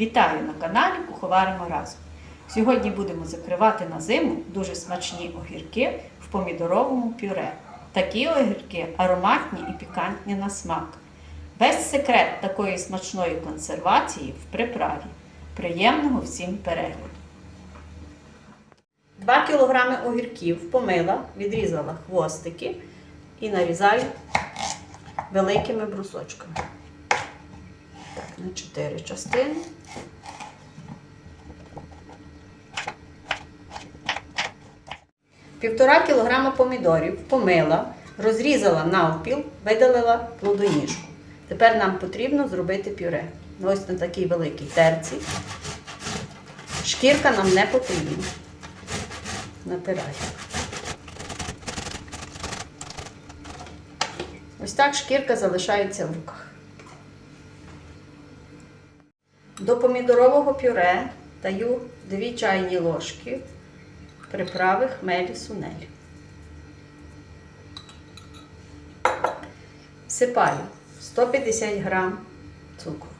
Вітаю на каналі Куховаримо разом. Сьогодні будемо закривати на зиму дуже смачні огірки в помідоровому пюре. Такі огірки ароматні і пікантні на смак. Весь секрет такої смачної консервації в приправі. Приємного всім перегляду! 2 кг огірків помила, відрізала хвостики і нарізаю великими брусочками. На 4 частини. Півтора кілограма помідорів помила, розрізала навпіл, видалила плодоніжку. Тепер нам потрібно зробити пюре. Ось на такій великій терці. Шкірка нам не потрібна. Натираю. Ось так шкірка залишається в руках. До помідорового пюре даю 2 чайні ложки приправи хмелі сунелі. Всипаю 150 грам цукру,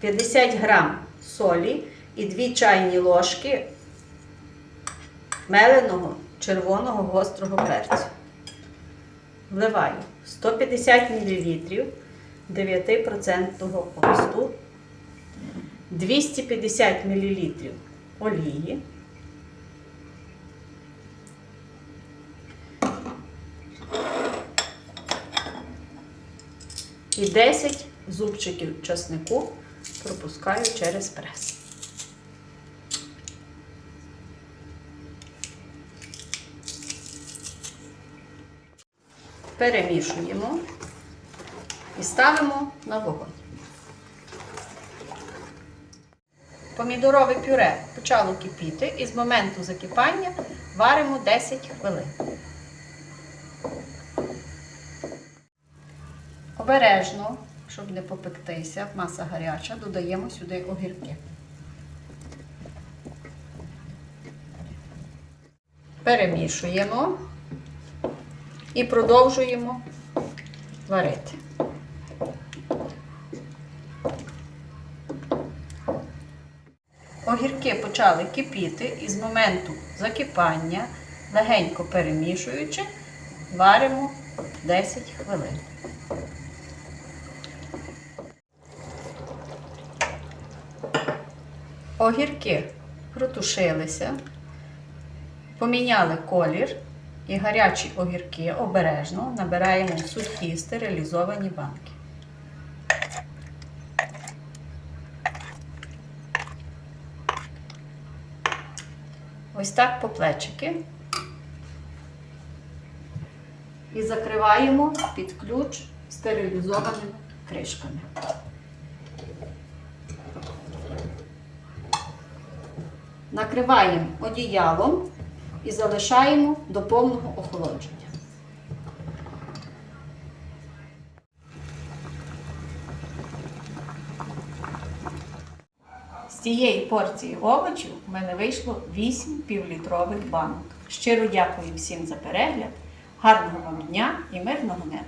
50 грам солі і 2 чайні ложки меленого червоного гострого перцю. Вливаю 150 мл 9% оцту, 250 мл олії, і 10 зубчиків часнику пропускаю через прес. Перемішуємо і ставимо на вогонь. Помідорове пюре почало кипіти і з моменту закипання варимо 10 хвилин. Обережно, щоб не попектися, маса гаряча, додаємо сюди огірки. Перемішуємо і продовжуємо варити. Огірки почали кипіти і з моменту закипання, легенько перемішуючи, варимо 10 хвилин. Огірки протушилися, поміняли колір і гарячі огірки обережно набираємо в сухі стерилізовані банки. Ось так по плечики. І закриваємо під ключ стерилізованими кришками. Накриваємо одіялом і залишаємо до повного охолодження. З цієї порції овочів в мене вийшло 8 півлітрових банок. Щиро дякую всім за перегляд, гарного вам дня і мирного неба!